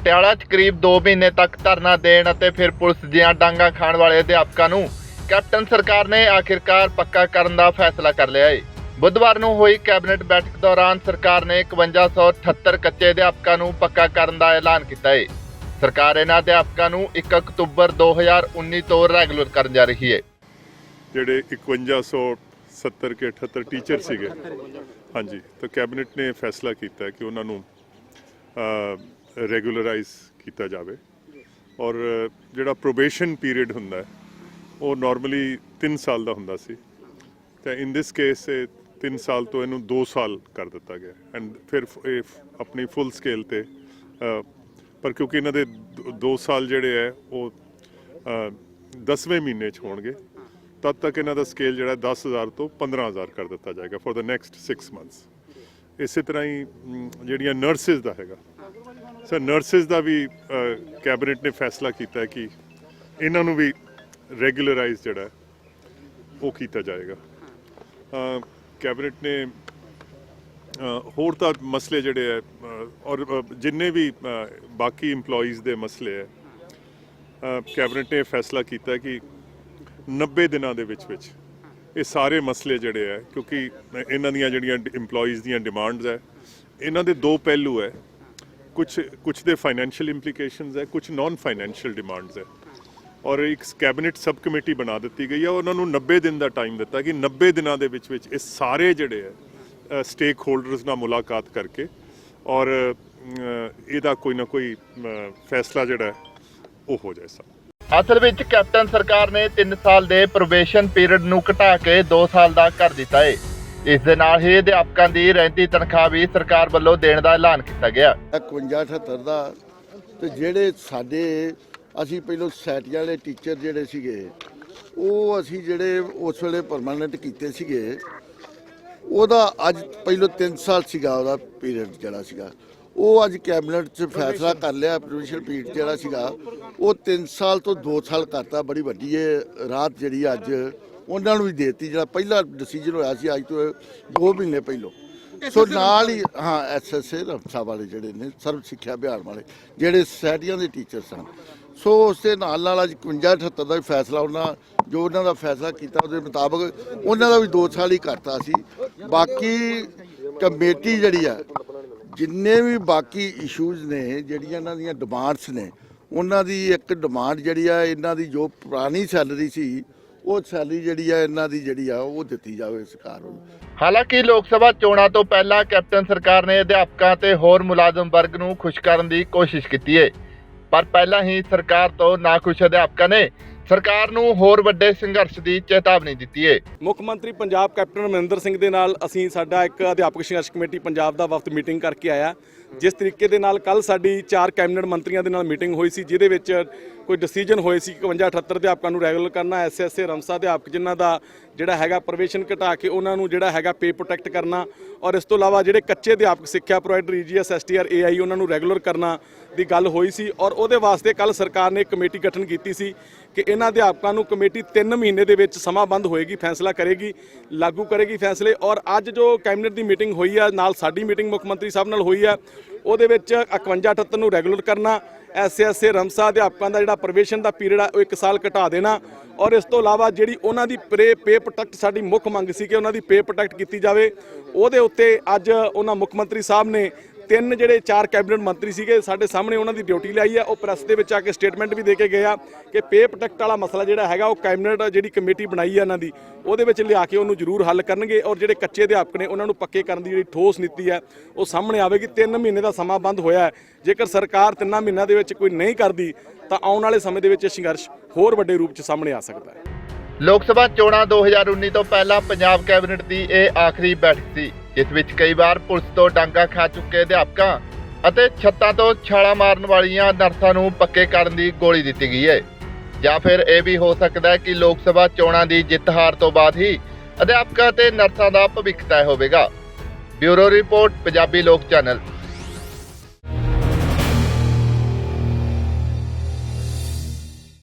ਪਟਿਆਲਾ 'ਚ ਕਰੀਬ 2 ਮਹੀਨੇ ਤੱਕ ਧਰਨਾ ਦੇਣ ਅਤੇ ਫਿਰ ਪੁਲਿਸ ਦੀਆਂ ਡਾਂਗਾ ਖਾਣ ਵਾਲੇ ਅਧਿਆਪਕਾਂ ਨੂੰ ਕੈਪਟਨ ਸਰਕਾਰ ਨੇ ਆਖਿਰਕਾਰ ਪੱਕਾ ਕਰਨ ਦਾ ਫੈਸਲਾ ਕਰ ਲਿਆ ਹੈ ਬੁੱਧਵਾਰ ਨੂੰ ਹੋਈ ਕੈਬਨਿਟ ਬੈਠਕ ਦੌਰਾਨ ਸਰਕਾਰ ਨੇ 5178 ਕੱਚੇ ਅਧਿਆਪਕਾਂ ਨੂੰ ਪੱਕਾ ਕਰਨ ਦਾ ਐਲਾਨ ਕੀਤਾ ਹੈ ਸਰਕਾਰ ਇਹਨਾਂ ਅਧਿਆਪਕਾਂ ਨੂੰ 1 ਅਕਤੂਬਰ 2019 ਤੋਂ ਰੈਗੂਲਰ ਕਰਨ ਜਾ ਰਹੀ ਹੈ ਜਿਹੜੇ 5170 ਕੇ 78 ਟੀਚਰ ਸੀਗੇ। ਹਾਂਜੀ, ਤਾਂ ਕੈਬਨਿਟ ਨੇ ਫੈਸਲਾ ਕੀਤਾ ਕਿ ਉਹਨਾਂ ਨੂੰ ਰੈਗੂਲਰਾਈਜ਼ ਕੀਤਾ ਜਾਵੇ। ਔਰ ਜਿਹੜਾ ਪ੍ਰੋਬੇਸ਼ਨ ਪੀਰੀਅਡ ਹੁੰਦਾ ਉਹ ਨਾਰਮਲੀ 3 ਸਾਲ ਦਾ ਹੁੰਦਾ ਸੀ। ਤੇ ਇਨ ਦਿਸ ਕੇਸ ਇਹ 3 ਸਾਲ ਤੋਂ ਇਹਨੂੰ 2 ਸਾਲ ਕਰ ਦਿੱਤਾ ਗਿਆ। ਐਂਡ ਫਿਰ ਇਹ ਆਪਣੀ ਫੁੱਲ ਸਕੇਲ ਤੇ ਪਰ ਕਿਉਂਕਿ ਇਹਨਾਂ ਦੇ 2 ਸਾਲ ਜਿਹੜੇ ਹੈ, ਉਹ 10ਵੇਂ ਮਹੀਨੇ ਚ ਹੋਣਗੇ। ਤਦ ਤੱਕ ਇਹਨਾਂ ਦਾ ਸਕੇਲ ਜਿਹੜਾ 10000 ਤੋਂ 15000 ਕਰ ਦਿੱਤਾ ਜਾਏਗਾ ਫॉर द ਨੈਕਸਟ 6 ਮੰਥਸ ਇਸੇ ਤਰ੍ਹਾਂ ਹੀ ਜਿਹੜੀਆਂ ਨਰਸਿਸ ਦਾ ਹੈਗਾ ਸਰ ਨਰਸਿਸ ਦਾ ਵੀ ਕੈਬਨਿਟ ਨੇ ਫੈਸਲਾ ਕੀਤਾ ਕਿ ਇਹਨਾਂ ਨੂੰ ਵੀ ਰੈਗੂਲਰਾਈਜ਼ ਜਿਹੜਾ ਉਹ ਕੀਤਾ ਜਾਏਗਾ। ਕੈਬਨਿਟ ਨੇ ਹੋਰ ਤਾਂ ਮਸਲੇ ਜਿਹੜੇ ਹੈ ਔਰ ਜਿੰਨੇ ਵੀ ਬਾਕੀ EMPLOYEES ਦੇ ਮਸਲੇ ਹੈ ਕੈਬਨਿਟ ਨੇ ਫੈਸਲਾ ਕੀਤਾ ਕਿ 90 ਦਿਨਾਂ ਦੇ ਵਿੱਚ ਵਿੱਚ ਇਹ ਸਾਰੇ ਮਸਲੇ ਜਿਹੜੇ ਹੈ, ਕਿਉਂਕਿ ਇਹਨਾਂ ਦੀਆਂ ਜਿਹੜੀਆਂ EMPLOYEES ਦੀਆਂ ਡਿਮਾਂਡਸ ਹੈ, ਇਹਨਾਂ ਦੇ ਦੋ ਪਹਿਲੂ ਹੈ ਕੁਝ ਕੁਝ ਦੇ ਫਾਈਨੈਂਸ਼ੀਅਲ ਇੰਪਲੀਕੇਸ਼ਨਸ ਹੈ ਕੁਝ ਨਾਨ ਫਾਈਨੈਂਸ਼ੀਅਲ ਡਿਮਾਂਡਸ ਹੈ ਔਰ ਇੱਕ ਕੈਬਨਿਟ ਸਬ ਕਮੇਟੀ ਬਣਾ ਦਿੱਤੀ ਗਈ ਹੈ ਉਹਨਾਂ ਨੂੰ 90 ਦਿਨ ਦਾ ਟਾਈਮ ਦਿੱਤਾ ਕਿ 90 ਦਿਨਾਂ ਦੇ ਵਿੱਚ ਵਿੱਚ ਇਹ ਸਾਰੇ ਜਿਹੜੇ ਹੈ ਸਟੇਕ ਹੋਲਡਰਸ ਨਾਲ ਮੁਲਾਕਾਤ ਕਰਕੇ ਔਰ ਇਹਦਾ ਕੋਈ ਨਾ ਕੋਈ ਫੈਸਲਾ ਜਿਹੜਾ ਉਹ ਹੋ ਜਾਏ ਸਰ ਅਸਲ ਵਿੱਚ ਕੈਪਟਨ ਸਰਕਾਰ ਨੇ 3 ਸਾਲ ਦੇ ਪ੍ਰੋਬੇਸ਼ਨ ਪੀਰੀਅਡ ਨੂੰ ਘਟਾ ਕੇ 2 ਸਾਲ ਦਾ ਕਰ ਦਿੱਤਾ ਹੈ ਇਸ ਦੇ ਨਾਲ ਹੀ ਅਧਿਆਪਕਾਂ ਦੀ ਰਹਿੰਦੀ ਤਨਖਾਹ ਵੀ ਸਰਕਾਰ ਵੱਲੋਂ ਦੇਣ ਦਾ ਐਲਾਨ ਕੀਤਾ ਗਿਆ। 51 78 ਦਾ ਤੇ ਜਿਹੜੇ ਸਾਡੇ, ਅਸੀਂ ਪਹਿਲਾਂ ਸੈਟੀਆਂ ਵਾਲੇ ਟੀਚਰ ਜਿਹੜੇ ਸੀਗੇ, ਉਹ ਅਸੀਂ ਜਿਹੜੇ ਉਸ ਵੇਲੇ ਪਰਮਾਨੈਂਟ ਕੀਤੇ ਸੀਗੇ, ਉਹਦਾ ਅੱਜ ਪਹਿਲਾਂ 3 ਸਾਲ ਸੀਗਾ, ਉਹਦਾ ਪੀਰੀਅਡ ਜਿਹੜਾ ਸੀਗਾ। ਉਹ ਅੱਜ ਕੈਬਨਿਟ 'ਚ ਫੈਸਲਾ ਕਰ ਲਿਆ ਪ੍ਰੋਵਿੰਸ਼ੀਅਲ ਪੀਰੀਅਡ ਜਿਹੜਾ ਸੀਗਾ, ਉਹ 3 ਸਾਲ ਤੋਂ 2 ਸਾਲ ਕਰਤਾ, ਬੜੀ ਵੱਡੀ ਇਹ ਰਾਤ ਜਿਹੜੀ ਅੱਜ ਉਹਨਾਂ ਨੂੰ ਵੀ ਦੇਤੀ ਜਿਹੜਾ ਪਹਿਲਾ ਡਿਸੀਜਨ ਹੋਇਆ ਸੀ ਅੱਜ ਤੋਂ 2 ਮਹੀਨੇ ਪਹਿਲਾਂ। ਸੋ ਨਾਲ ਹੀ ਹਾਂ ਐਸਐਸਏ ਰਮਸਾ ਵਾਲੇ ਜਿਹੜੇ ਨੇ ਸਰਵ ਸਿੱਖਿਆ ਅਭਿਆਨ ਵਾਲੇ ਜਿਹੜੇ ਸੋਸਾਇਟੀਆਂ ਦੇ ਟੀਚਰ ਸਨ ਸੋ ਉਸ ਦੇ ਨਾਲ ਨਾਲ ਅੱਜ 51 78 ਦਾ ਵੀ ਫੈਸਲਾ ਉਹਨਾਂ ਜੋ ਉਹਨਾਂ ਦਾ ਫੈਸਲਾ ਕੀਤਾ ਉਹਦੇ ਮੁਤਾਬਕ ਉਹਨਾਂ ਦਾ ਵੀ 2 ਸਾਲ ਹੀ ਕਰਤਾ ਸੀ। ਬਾਕੀ ਕਮੇਟੀ ਜਿਹੜੀ ਆ ਜਿੰਨੇ ਵੀ ਬਾਕੀ ਇਸ਼ੂਜ਼ ਨੇ ਜਿਹੜੀਆਂ ਇਹਨਾਂ ਦੀਆਂ ਡਿਮਾਂਡਸ ਨੇ ਉਹਨਾਂ ਦੀ ਇੱਕ ਡਿਮਾਂਡ ਜਿਹੜੀ ਆ ਇਹਨਾਂ ਦੀ ਜੋ ਪੁਰਾਣੀ ਸੈਲਰੀ ਸੀ ਉਹ ਸੈਲਰੀ ਜਿਹੜੀ ਆ ਇਹਨਾਂ ਦੀ ਜਿਹੜੀ ਆ ਉਹ ਦਿੱਤੀ ਜਾਵੇ ਸਰਕਾਰ ਨੂੰ ਹਾਲਾਂਕਿ ਲੋਕ ਸਭਾ ਚੋਣਾਂ ਤੋਂ ਪਹਿਲਾਂ ਕੈਪਟਨ ਸਰਕਾਰ ਨੇ ਅਧਿਆਪਕਾਂ ਤੇ ਹੋਰ ਮੁਲਾਜ਼ਮ ਵਰਗ ਨੂੰ ਖੁਸ਼ ਕਰਨ ਦੀ ਕੋਸ਼ਿਸ਼ ਕੀਤੀ ਹੈ ਪਰ ਪਹਿਲਾਂ ਹੀ ਸਰਕਾਰ ਤੋਂ ਨਾਖੁਸ਼ ਅਧਿਆਪਕਾਂ ਨੇ ਸਰਕਾਰ ਨੂੰ ਹੋਰ ਵੱਡੇ ਸੰਘਰਸ਼ ਦੀ ਚੇਤਾਵਨੀ ਦਿੱਤੀ ਹੈ ਮੁੱਖ ਮੰਤਰੀ ਪੰਜਾਬ ਕੈਪਟਨ ਅਮਰਿੰਦਰ ਸਿੰਘ ਦੇ ਨਾਲ ਅਸੀਂ ਸਾਡਾ ਇੱਕ ਅਧਿਆਪਕ ਸੰਘਰਸ਼ ਕਮੇਟੀ ਪੰਜਾਬ ਦਾ ਵਫਦ ਮੀਟਿੰਗ ਕਰਕੇ ਆਇਆ। ਜਿਸ ਤਰੀਕੇ ਦੇ ਨਾਲ ਕੱਲ ਸਾਡੀ ਚਾਰ ਕੈਬਨਿਟ ਮੰਤਰੀਆਂ ਦੇ ਨਾਲ ਮੀਟਿੰਗ ਹੋਈ ਸੀ, ਜਿਹਦੇ ਵਿੱਚ ਕੋਈ ਡਿਸੀਜਨ ਹੋਏ ਸੀ ਕਿ 51 78 ਅਧਿਆਪਕਾਂ ਨੂੰ ਰੈਗੂਲਰ ਕਰਨਾ ਐਸਐਸਏ ਰਮਸਾ ਅਧਿਆਪਕ ਜਿਨ੍ਹਾਂ ਦਾ ਜਿਹੜਾ ਹੈਗਾ ਪ੍ਰੋਵੇਸ਼ਨ ਘਟਾ ਕੇ ਉਹਨਾਂ ਨੂੰ ਜਿਹੜਾ ਹੈਗਾ ਪੇ ਪ੍ਰੋਟੈਕਟ ਕਰਨਾ ਔਰ ਇਸ ਤੋਂ ਇਲਾਵਾ ਜਿਹੜੇ ਕੱਚੇ ਅਧਿਆਪਕ ਸਿੱਖਿਆ ਪ੍ਰੋਵਾਈਡਰ ਈਜੀਐਸ ਐਸਟੀਆਰ ਏਆਈ ਉਹਨਾਂ ਨੂੰ ਰੈਗੂਲਰ ਕਰਨਾ ਦੀ ਗੱਲ ਹੋਈ ਸੀ ਔਰ ਉਹਦੇ ਵਾਸਤੇ ਕੱਲ ਸਰਕਾਰ ਨੇ ਕਮੇਟੀ ਗਠਨ ਕੀਤੀ ਸੀ ਕਿ ਇਹਨਾਂ ਅਧਿਆਪਕਾਂ ਨੂੰ ਕਮੇਟੀ 3 ਮਹੀਨੇ ਦੇ ਵਿੱਚ ਸਮਾਂ ਬੰਦ ਹੋਏਗੀ, ਫੈਸਲਾ ਕਰੇਗੀ, ਲਾਗੂ ਕਰੇਗੀ ਫੈਸਲੇ ਔਰ ਅੱਜ ਜੋ ਕੈਬਨਿਟ ਦੀ ਮੀਟਿੰਗ ਹੋਈ ਆ, ਨਾਲ ਸਾਡੀ ਮੀਟਿੰਗ ਮੁੱਖ ਮੰਤਰੀ ਸਾਹਿਬ ਨਾਲ ਹੋਈ ਆ ਉਹਦੇ ਵਿੱਚ 51 78 ਨੂੰ ਰੈਗੂਲਰ ਕਰਨਾ ਐਸਐਸਏ ਰਮਸਾ ਅਧਿਆਪਕਾਂ ਦਾ ਜਿਹੜਾ ਪ੍ਰੋਵੇਸ਼ਨ ਦਾ ਪੀਰੀਅਡ ਆ, ਉਹ 1 ਸਾਲ ਘਟਾ ਦੇਣਾ। ਔਰ ਇਸ ਤੋਂ ਇਲਾਵਾ ਜਿਹੜੀ ਉਹਨਾਂ ਦੀ ਪੇ ਪੇ ਪ੍ਰੋਟੈਕਟ ਸਾਡੀ ਮੁੱਖ ਮੰਗ ਸੀ ਕਿ ਉਹਨਾਂ ਦੀ ਪੇ ਪ੍ਰੋਟੈਕਟ ਕੀਤੀ ਜਾਵੇ। ਉਹਦੇ ਉੱਤੇ ਅੱਜ ਉਹਨਾਂ ਮੁੱਖ ਮੰਤਰੀ ਸਾਹਿਬ ਨੇ ਤਿੰਨ ਜਿਹੜੇ ਚਾਰ ਕੈਬਨਿਟ ਮੰਤਰੀ ਸੀਗੇ, ਸਾਡੇ ਸਾਹਮਣੇ ਉਹਨਾਂ ਦੀ ਡਿਊਟੀ ਲਾਈ ਆ। ਉਹ ਪ੍ਰੈਸ ਦੇ ਵਿੱਚ ਆ ਕੇ ਸਟੇਟਮੈਂਟ ਵੀ ਦੇ ਕੇ ਗਏ ਆ ਕਿ ਪੇ ਪ੍ਰੋਟੈਕਟ ਵਾਲਾ ਮਸਲਾ ਜਿਹੜਾ ਹੈਗਾ, ਉਹ ਕੈਬਨਿਟ ਜਿਹੜੀ ਕਮੇਟੀ ਬਣਾਈ ਆ ਇਹਨਾਂ ਦੀ, ਉਹਦੇ ਵਿੱਚ ਲਿਆ ਕੇ ਉਹਨੂੰ ਜ਼ਰੂਰ ਹੱਲ ਕਰਨਗੇ ਔਰ ਜਿਹੜੇ ਕੱਚੇ ਅਧਿਆਪਕ ਨੇ, ਉਹਨਾਂ ਨੂੰ ਪੱਕੇ ਕਰਨ ਦੀ ਜਿਹੜੀ ਠੋਸ ਨੀਤੀ ਹੈ ਉਹ ਸਾਹਮਣੇ ਆਵੇਗੀ। 3 ਮਹੀਨੇ ਦਾ ਸਮਾਂ ਬੰਦ ਹੋਇਆ ਹੈ। ਜੇਕਰ ਸਰਕਾਰ ਤਿੰਨਾਂ ਮਹੀਨਿਆਂ ਦੇ ਵਿੱਚ ਕੋਈ ਨਹੀਂ ਕਰਦੀ, ਤਾਂ ਆਉਣ ਵਾਲੇ ਸਮੇਂ ਦੇ ਵਿੱਚ ਇਹ ਸੰਘਰਸ਼ ਹੋਰ ਵੱਡੇ ਰੂਪ 'ਚ ਸਾਹਮਣੇ ਆ ਸਕਦਾ ਹੈ। ਲੋਕ ਸਭਾ ਚੋਣਾਂ 2019 ਤੋਂ ਪਹਿਲਾਂ ਪੰਜਾਬ ਕੈਬਨਿਟ ਦੀ ਇਹ ਆਖਰੀ ਬੈਠਕ ਸੀ। ਜਿਸ ਵਿੱਚ ਕਈ ਵਾਰ ਪੁਲਿਸ ਤੋਂ ਡਾਂਗਾ ਖਾ ਚੁੱਕੇ ਅਧਿਆਪਕਾਂ ਅਤੇ ਛੱਤਾਂ ਤੋਂ ਛਾਲਾਂ ਮਾਰਨ ਵਾਲੀਆਂ ਨਰਸਾਂ ਨੂੰ ਪੱਕੇ ਕਰਨ ਦੀ ਗੋਲੀ ਦਿੱਤੀ ਗਈ ਹੈ। ਜਾਂ ਫਿਰ ਇਹ ਵੀ ਹੋ ਸਕਦਾ ਹੈ ਕਿ ਲੋਕ ਸਭਾ ਚੋਣਾਂ ਦੀ ਜਿੱਤ ਹਾਰ ਤੋਂ ਬਾਅਦ ਹੀ ਅਧਿਆਪਕਾਂ ਤੇ ਨਰਸਾਂ ਦਾ ਭਵਿੱਖ ਤੈਅ ਹੋਵੇਗਾ। ਬਿਊਰੋ ਰਿਪੋਰਟ, ਪੰਜਾਬੀ ਲੋਕ ਚੈਨਲ।